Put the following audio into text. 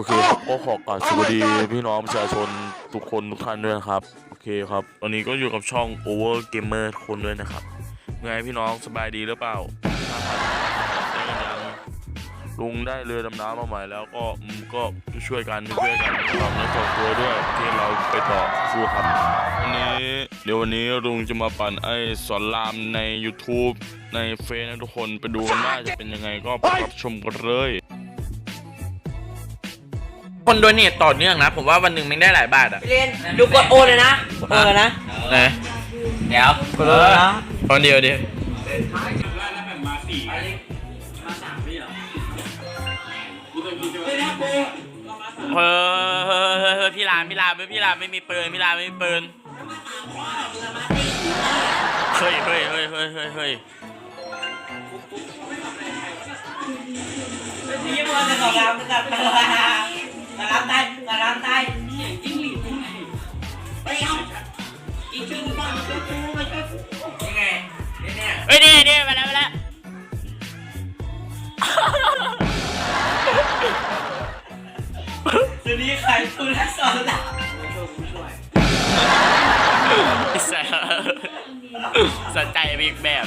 โอเคครับก็ขอกราบสวัสดีพี่น้องประชาชนทุกคนทุกท่านด้วยนะครับโอเคครับวันนี้ก็อยู่กับช่อง Over Gamer ทุกคนด้วยนะครับไงพี่น้องสบายดีหรือเปล่าได้กันยังลุงได้เรือดำน้ำมาใหม่แล้วก็อืมก็ช่วยกันช่วยกันทำและส่งตัวด้วยที่เราไปต่อสู้ครับวันนี้เดี๋ยววันนี้ลุงจะมาปั่นไอ้สอนรามใน YouTube ในเฟซนะทุกคนไปดูกันว่าจะเป็นยังไงก็ไปรับชมกันเลย คนโดนเนตต่อเนื่องนะ ผมว่าวันหนึ่งมันได้หลายบาทอะเรียนดูกดโอนเลยนะกดโอนเลยนะไหนเดี๋ยวกดโอนเลยนะตอนเดียวเดียวเฮ้ยพี่รามพี่รามพี่รามไม่มีปืนพี่รามไม่มีปืนเฮ้ยเฮ้ยเฮ้ยเฮ้ยเฮ้ยเฮ้ยพี่บอลจะขอรับจะขอรับามตายกระลามตายจิ้งหรีดงไปเอาอีกชื่อมึงต้องมาช่วยกูมาช่วยกูเนี่ยเนี่ยเฮ้ยเนี่ยเนี่ยมาแล้วมาแล้วตันี้ใครคุณรักษนหลับสนใจอีกแบบ